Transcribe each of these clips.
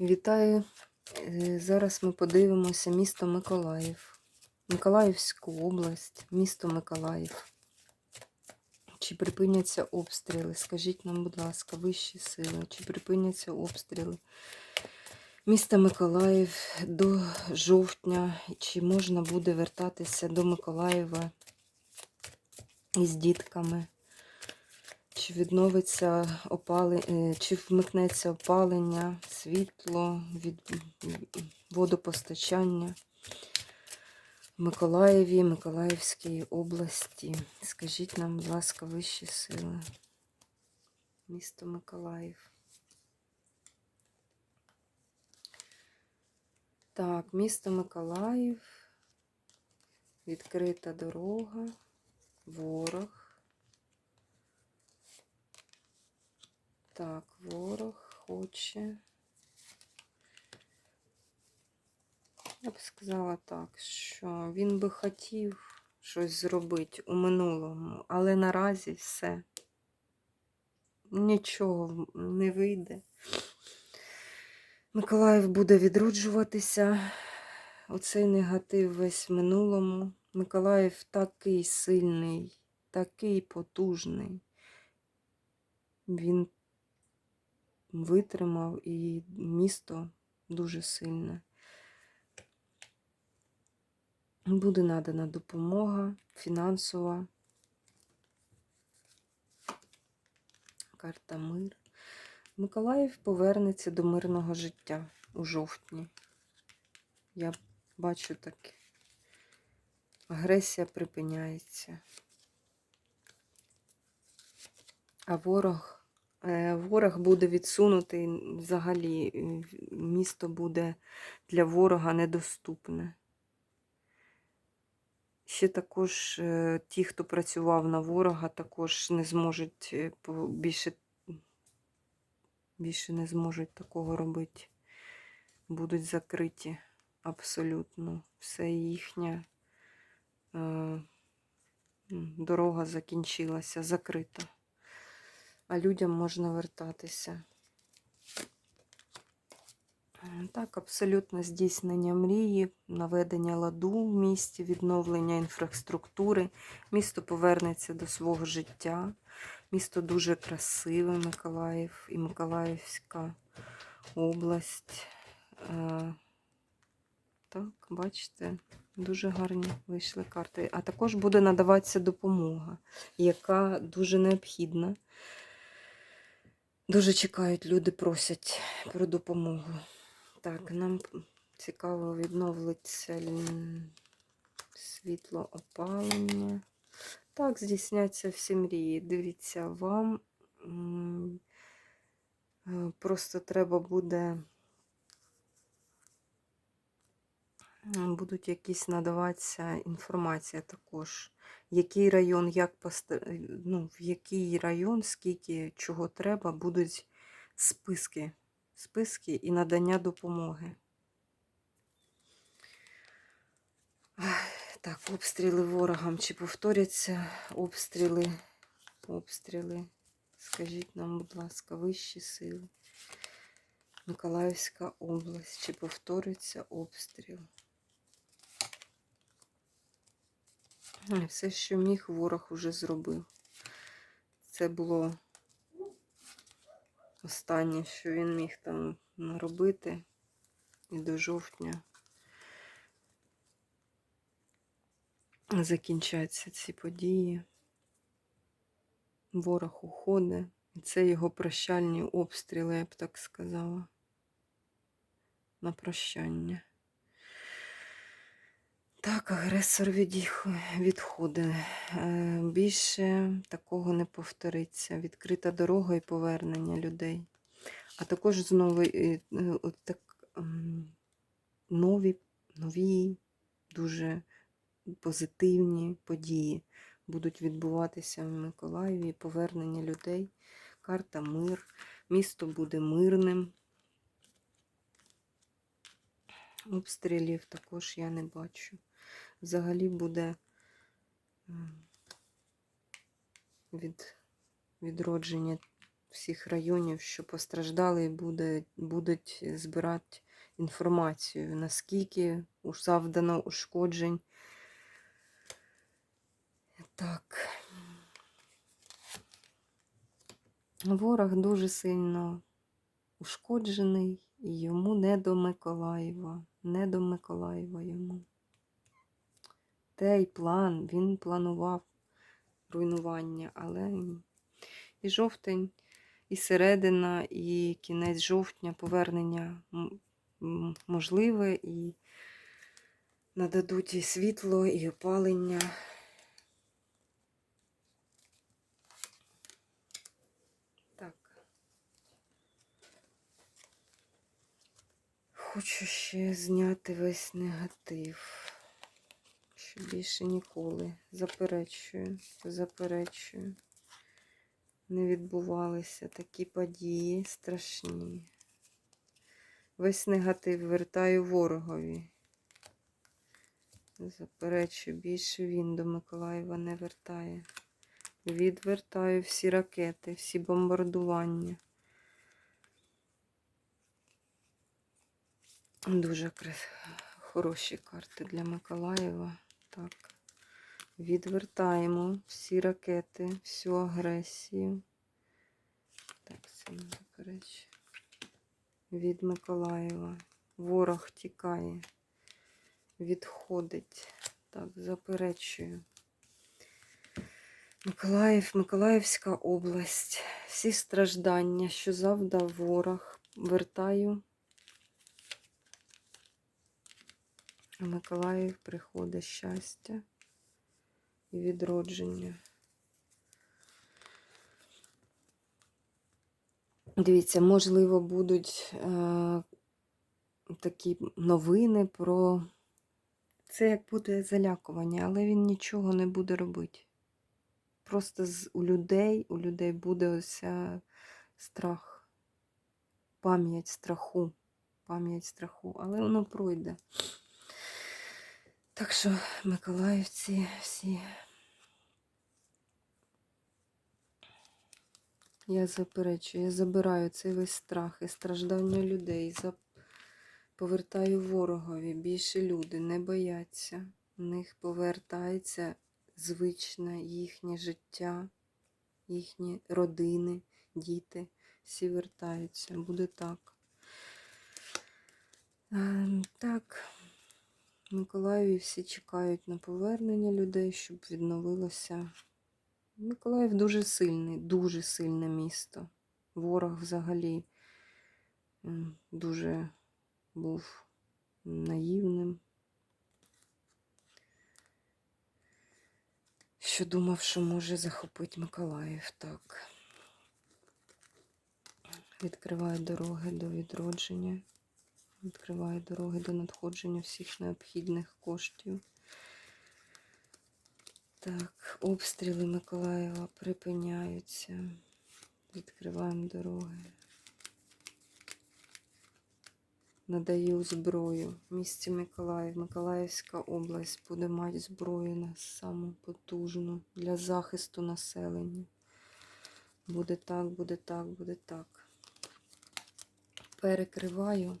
Вітаю. Е, Зараз ми подивимося місто Миколаїв. Миколаївську область, місто Миколаїв. Чи припиняться обстріли? Скажіть нам, будь ласка, вищі сили, чи припиняться обстріли міста Миколаїв до жовтня? Чи можна буде вертатися до Миколаєва із дітками? Чи відновиться опалення, чи вмикнеться опалення, світло, від водопостачання в Миколаєві, Миколаївській області? Скажіть нам, будь ласка, вищі сили. Місто Миколаїв. Так, місто Миколаїв. Відкрита дорога, ворог. Так, ворог хоче. Я б сказала так, що він би хотів щось зробити у минулому, але наразі все. Нічого не вийде. Миколаїв буде відроджуватися. Оцей негатив весь в минулому. Миколаїв такий сильний, такий потужний. Він витримав і місто дуже сильне. Буде надана допомога фінансова. Карта мир. Миколаїв повернеться до мирного життя у жовтні. Я бачу таке. Агресія припиняється. А ворог Ворог буде відсунутий взагалі, е, місто буде для ворога недоступне. Ще також е, ті, хто працював на ворога, також не зможуть е, більше, більше не зможуть такого робити. Будуть закриті абсолютно. Все їхня е, дорога закінчилася, закрита а людям можна вертатися. Так, абсолютно здійснення мрії, наведення ладу в місті, відновлення інфраструктури. Місто повернеться до свого життя. Місто дуже красиве, Миколаїв і Миколаївська область. Е, Так, бачите, дуже гарні вийшли карти. А також буде надаватися допомога, яка дуже необхідна. Дуже чекають, люди просять про допомогу. Так, нам цікаво відновиться світло опалення. Так, здійсняться всі мрії. Дивіться, вам е, просто треба буде. Будуть якісь надаватися інформація також. Який район, як ну, в який район, скільки чого треба, будуть списки. Списки і надання допомоги. Так, обстріли ворогам. Чи повторяться обстріли? Обстріли. Скажіть нам, будь ласка, вищі сили. Миколаївська область. Чи повториться обстріл? Все, що міг, ворог уже зробив. Це було останнє, що він міг там наробити. І до жовтня закінчаться ці події. Ворог уходить. І це його прощальні обстріли, я б так сказала. На прощання. Так, агресор відходить. Е, Більше такого не повториться. Відкрита дорога і повернення людей. А також знову е, е, так, нові, нові, дуже позитивні події будуть відбуватися в Миколаєві. Повернення людей. Карта мир. Місто буде мирним. Обстрілів також я не бачу. Взагалі буде від, відродження всіх районів, що постраждали, і буде, будуть збирати інформацію, наскільки завдано ушкоджень. Так. Ворог дуже сильно ушкоджений, і йому не до Миколаєва, не до Миколаєва йому. Той план, він планував руйнування, але і жовтень, і середина, і кінець жовтня повернення можливе, і нададуть і світло, і опалення. Хочу ще зняти весь негатив. Більше ніколи. Заперечую, заперечую. Не відбувалися такі події страшні. Весь негатив вертаю ворогові. Заперечую, більше він до Миколаєва не вертає. Відвертаю всі ракети, всі бомбардування. Дуже хороші карти для Миколаєва. Так. Відвертаємо всі ракети, всю агресію. Так, це не заперечую. Від Миколаєва. Ворог тікає, відходить. Так, заперечую. Миколаїв, Миколаївська область. Всі страждання, що завдав ворог, вертаю. А Миколаїв приходить щастя і відродження. Дивіться, можливо, будуть е, такі новини про це як буде залякування, але він нічого не буде робити. Просто з, у людей, у людей буде ося страх, пам'ять страху, пам'ять страху, але воно пройде. Так що, миколаївці всі. Я заперечую, я забираю цей весь страх і страждання людей. Повертаю ворогові. Більше люди не бояться. В них повертається звичне їхнє життя, їхні родини, діти. Всі вертаються. Буде так. Ем, Так. Миколаєві всі чекають на повернення людей, щоб відновилося. Миколаїв дуже сильний, дуже сильне місто. Ворог взагалі дуже був наївним. Що думав, що може захопити Миколаїв. Так. Відкриває дороги до відродження. Відкриває дороги до надходження всіх необхідних коштів. Так, обстріли Миколаєва припиняються. Відкриваємо дороги. Надаю зброю. Місті Миколаїв, Миколаївська область буде мати зброю на саму потужну для захисту населення. Буде так, буде так, буде так. Перекриваю.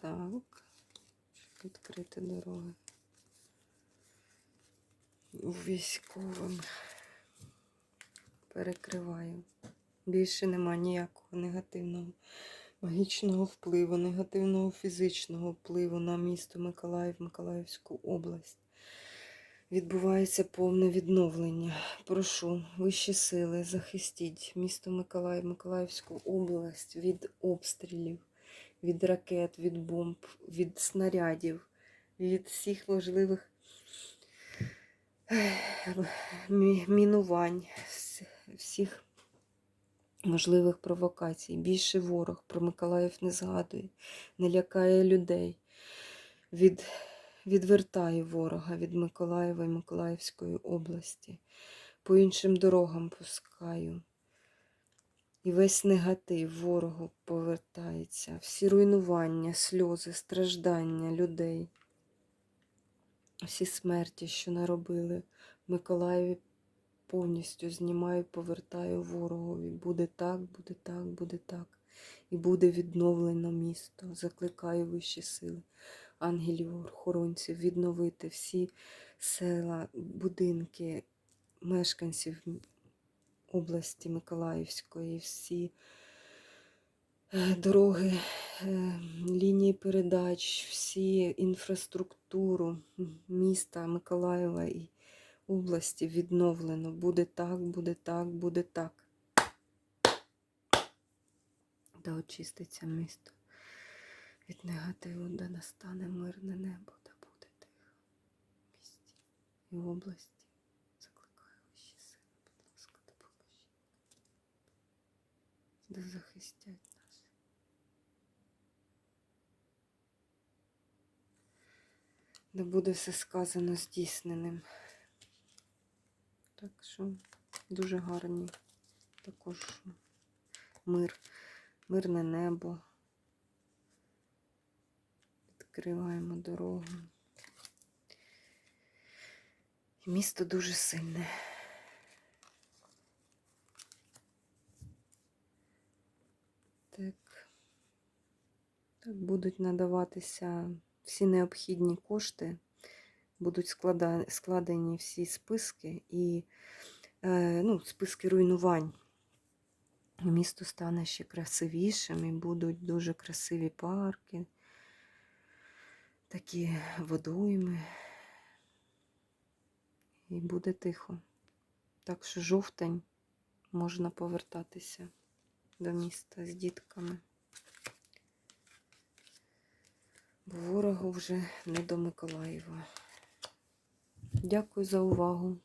Так, відкрити дороги. Військовим перекриваю. Більше нема ніякого негативного магічного впливу, негативного фізичного впливу на місто Миколаїв, Миколаївську область. Відбувається повне відновлення. Прошу, вищі сили, захистіть місто Миколаїв, Миколаївську область від обстрілів, від ракет, від бомб, від снарядів, від всіх можливих мінувань, всіх можливих провокацій. Більше ворог про Миколаїв не згадує, не лякає людей. Від, відвертає ворога від Миколаєва і Миколаївської області. По іншим дорогам пускаю. І весь негатив ворогу повертається. Всі руйнування, сльози, страждання людей. Всі смерті, що наробили Миколаєві, повністю знімаю, повертаю ворогові. Буде так, буде так, буде так. І буде відновлено місто. Закликаю вищі сили, ангелів, охоронців відновити всі села, будинки мешканців області Миколаївської, всі е, дороги, е, лінії передач, всі інфраструктуру міста Миколаєва і області відновлено. Буде так, буде так, буде так. Да очиститься місто від негативу, де настане мирне небо, да буде тихо в місті і в області. Закликаю вищі сили, будь ласка, допоможіть. Да захистять нас. Да буде все сказано здійсненим. Так що дуже гарні також мир, мирне небо. Відкриваємо дорогу. І місто дуже сильне. Так. Так будуть надаватися всі необхідні кошти, будуть складені всі списки і е, ну, списки руйнувань. Місто стане ще красивішим і будуть дуже красиві парки, такі водойми. І буде тихо. Так що жовтень можна повертатися до міста з дітками. Бо ворогу вже не до Миколаєва. Дякую за увагу.